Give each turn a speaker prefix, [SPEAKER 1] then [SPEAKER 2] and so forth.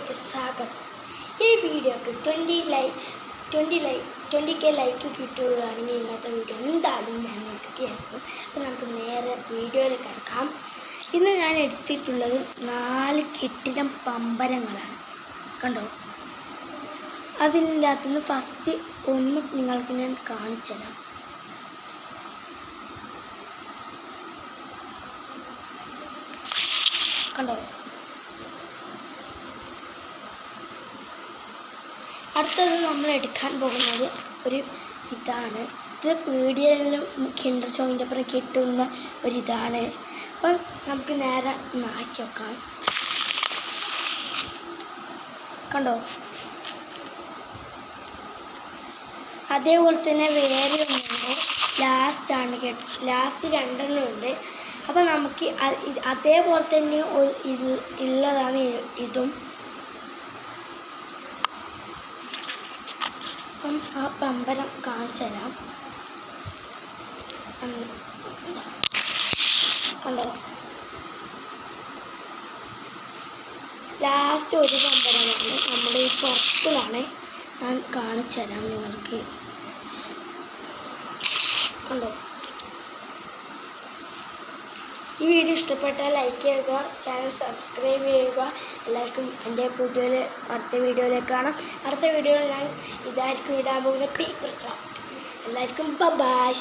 [SPEAKER 1] വീഡിയോയിലേക്ക് സ്വാഗതം. ഈ വീഡിയോക്ക് twenty like twenty like twenty K like കിട്ടുകയാണെങ്കിൽ ഇന്നത്തെ വീഡിയോ. എന്തായാലും ഞാൻ എടുക്കുകയായിരുന്നു അപ്പോൾ നമുക്ക് നേരെ വീഡിയോയിലേക്ക് കിടക്കാം. ഇന്ന് ഞാൻ എടുത്തിട്ടുള്ളത് നാല് കെട്ടിടം പമ്പരങ്ങളാണ്. കണ്ടോ? അതിനകത്തുനിന്ന് ഫസ്റ്റ് ഒന്ന് നിങ്ങൾക്ക് ഞാൻ കാണിച്ചു തരാം. കണ്ടോ? അടുത്തത് നമ്മൾ എടുക്കാൻ പോകുന്നത് ഒരു ഇതാണ്. ഇത് പീടികയിലും കിണ്ടർ ചോയിന്റെ അപ്പുറം കിട്ടുന്ന ഒരിതാണ് അപ്പം നമുക്ക് നേരെ നാക്കി വെക്കാം. കണ്ടോ? അതേപോലെ തന്നെ വേറെ ഒന്നുണ്ട് ലാസ്റ്റാണ് കേട്ടോ ലാസ്റ്റ് രണ്ടെണ്ണം ഉണ്ട്. അപ്പം നമുക്ക് അതേപോലെ തന്നെ ഇത് ഉള്ളതാണ് ഇതും. ആ പമ്പരം കാണിച്ചു തരാം കണ്ടോ? ലാസ്റ്റ് ഒരു പമ്പരമാണ്. നമ്മുടെ ഈ പുറത്തിലാണ് ഞാൻ കാണിച്ചു തരാം നിങ്ങൾക്ക് കണ്ടോ ഈ വീഡിയോ ഇഷ്ടപ്പെട്ടാൽ ലൈക്ക് ചെയ്യുക ചാനൽ സബ്സ്ക്രൈബ് ചെയ്യുക. എല്ലാവർക്കും എന്റെ പുതിയ അടുത്ത വീഡിയോയിലേക്ക് കാണാം. അടുത്ത വീഡിയോയിൽ ഞാൻ ഇതായിരിക്കും ഇടാൻ പോകുന്ന പേപ്പർ ക്രാഫ്റ്റ് എല്ലാവർക്കും ബൈ